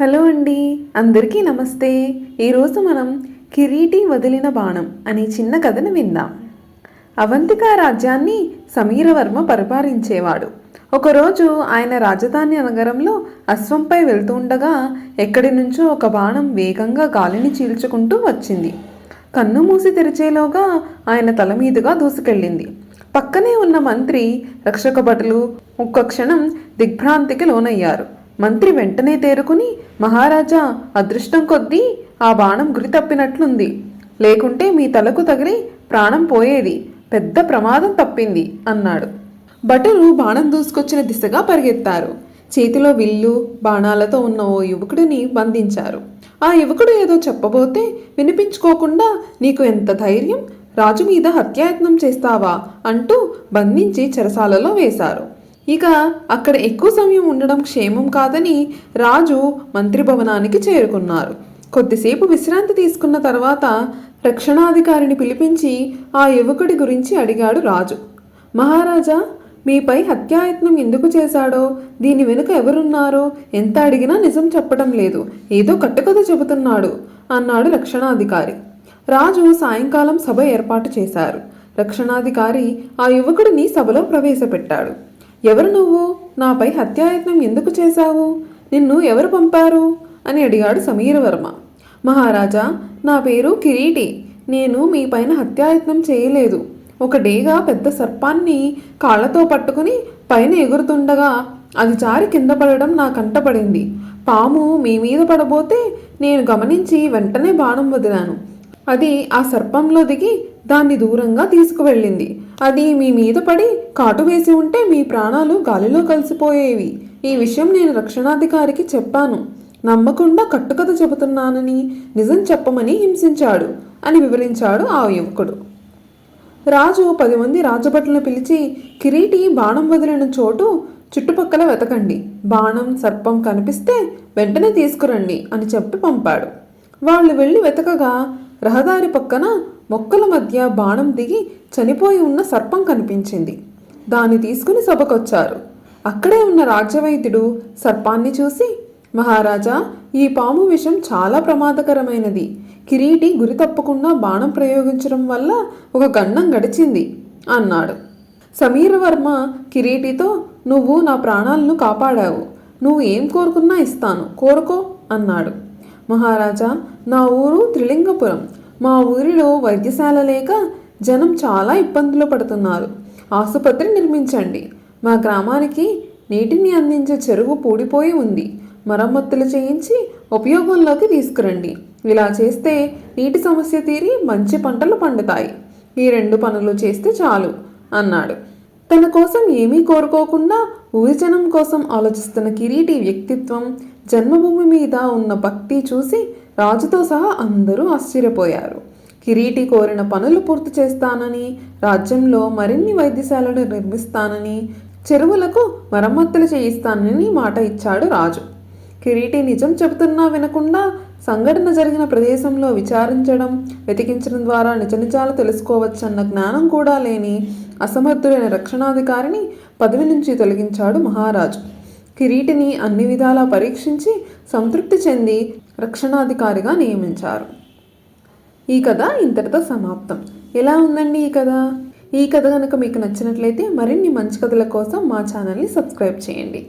Hello అండి. అందరికీ నమస్తే. ఈరోజు మనం కిరీటి వదిలిన బాణం అనే చిన్న కథను విందాం. అవంతిక రాజ్యాన్ని సమీరవర్మ పరిపాలించేవాడు. ఒకరోజు ఆయన రాజధాని నగరంలో అశ్వంపై వెళ్తూ ఉండగా ఎక్కడి నుంచో ఒక బాణం వేగంగా గాలిని చీల్చుకుంటూ వచ్చింది. కన్ను మూసి తెరిచేలోగా ఆయన తల మీదుగా దూసుకెళ్ళింది. పక్కనే ఉన్న మంత్రి రక్షక భటులు ఒక్క క్షణం దిగ్భ్రాంతికి లోనయ్యారు. మంత్రి వెంటనే తేరుకుని మహారాజా అదృష్టం కొద్దీ ఆ బాణం గురి తప్పినట్లుంది. లేకుంటే మీ తలకు తగిలి ప్రాణం పోయేది. పెద్ద ప్రమాదం తప్పింది అన్నాడు. భటులు బాణం దూసుకొచ్చిన దిశగా పరిగెత్తారు. చేతిలో విల్లు బాణాలతో ఉన్న ఓ యువకుడిని బంధించారు. ఆ యువకుడు ఏదో చెప్పబోతే వినిపించుకోకుండా నీకు ఎంత ధైర్యం? రాజు మీద హత్యాయత్నం చేస్తావా? అంటూ బంధించి చెరసాలలో వేశారు. ఇక అక్కడ ఎక్కువ సమయం ఉండడం క్షేమం కాదని రాజు మంత్రి భవనానికి చేరుకున్నారు. కొద్దిసేపు విశ్రాంతి తీసుకున్న తర్వాత రక్షణాధికారిని పిలిపించి ఆ యువకుడి గురించి అడిగాడు రాజు. మహారాజా మీపై హత్యాయత్నం ఎందుకు చేశాడో దీని వెనుక ఎవరున్నారో ఎంత అడిగినా నిజం చెప్పడం లేదు ఏదో కట్టుకథ చెబుతున్నాడు అన్నాడు రక్షణాధికారి. రాజు సాయంకాలం సభ ఏర్పాటు చేశారు. రక్షణాధికారి ఆ యువకుడిని సభలో ప్రవేశపెట్టాడు. ఎవరు నువ్వు? నాపై హత్యాయత్నం ఎందుకు చేశావు? నిన్ను ఎవరు పంపారు? అని అడిగాడు సమీరవర్మ మహారాజా నా పేరు కిరీటి. నేను మీ పైన హత్యాయత్నం చేయలేదు. ఒక డేగా పెద్ద సర్పాన్ని కాళ్ళతో పట్టుకుని పైన ఎగురుతుండగా అది జారి కింద పడడం నా కంటపడింది. పాము మీ మీద పడబోతే నేను గమనించి వెంటనే బాణం వదిలాను. అది ఆ సర్పంలో దిగి దాన్ని దూరంగా తీసుకువెళ్ళింది. అది మీ మీద పడి కాటు వేసి ఉంటే మీ ప్రాణాలు గాలిలో కలిసిపోయేవి. ఈ విషయం నేను రక్షణాధికారికి చెప్పాను. నమ్మకుండా కట్టుకథ చెబుతున్నానని నిజం చెప్పమని హింసించాడు అని వివరించాడు ఆ యువకుడు. రాజు పది మంది రాజభటులను పిలిచి కిరీటి బాణం వదిలిన చోటు చుట్టుపక్కల వెతకండి. బాణం సర్పం కనిపిస్తే వెంటనే తీసుకురండి అని చెప్పి పంపాడు. వాళ్ళు వెళ్ళి వెతకగా రహదారి పక్కన మొక్కల మధ్య బాణం దిగి చనిపోయి ఉన్న సర్పం కనిపించింది. దాన్ని తీసుకుని సభకొచ్చారు. అక్కడే ఉన్న రాజ్యవైద్యుడు సర్పాన్ని చూసి మహారాజా ఈ పాము విషం చాలా ప్రమాదకరమైనది. కిరీటి గురి తప్పకుండా బాణం ప్రయోగించడం వల్ల ఒక గండం గడిచింది అన్నాడు. సమీరవర్మ కిరీటితో నువ్వు నా ప్రాణాలను కాపాడావు. నువ్వు ఏం కోరుకున్నా ఇస్తాను. కోరుకో అన్నాడు. మహారాజా నా ఊరు త్రిలింగపురం. మా ఊరిలో వైద్యశాల లేక జనం చాలా ఇబ్బందులు పడుతున్నారు. ఆసుపత్రి నిర్మించండి. మా గ్రామానికి నీటిని అందించే చెరువు పూడిపోయి ఉంది. మరమ్మతులు చేయించి ఉపయోగంలోకి తీసుకురండి. ఇలా చేస్తే నీటి సమస్య తీరి మంచి పంటలు పండుతాయి. ఈ రెండు పనులు చేస్తే చాలు అన్నాడు. తన కోసం ఏమీ కోరుకోకుండా ఊరి జనం కోసం ఆలోచిస్తున్న కిరీటి వ్యక్తిత్వం జన్మభూమి మీద ఉన్న భక్తి చూసి రాజుతో సహా అందరూ ఆశ్చర్యపోయారు. కిరీటి కోరిన పనులు పూర్తి చేస్తానని రాజ్యంలో మరిన్ని వైద్యశాలలు నిర్మిస్తానని చెరువులకు మరమ్మతులు చేయిస్తానని మాట ఇచ్చాడు రాజు. కిరీటి నిజం చెబుతున్నా వినకుండా సంఘటన జరిగిన ప్రదేశంలో విచారించడం వెతికించడం ద్వారా నిజ నిజాలు తెలుసుకోవచ్చన్న జ్ఞానం కూడా లేని అసమర్థుడైన రక్షణాధికారిని పదవి నుంచి తొలగించాడు మహారాజు. కిరీటిని అన్ని విధాలా పరీక్షించి సంతృప్తి చెంది రక్షణాధికారిగా నియమించారు. ఈ కథ ఇంతటితో సమాప్తం. ఎలా ఉందండి ఈ కథ? ఈ కథ కనుక మీకు నచ్చినట్లయితే మరిన్ని మంచి కథల కోసం మా ఛానల్ని సబ్స్క్రైబ్ చేయండి.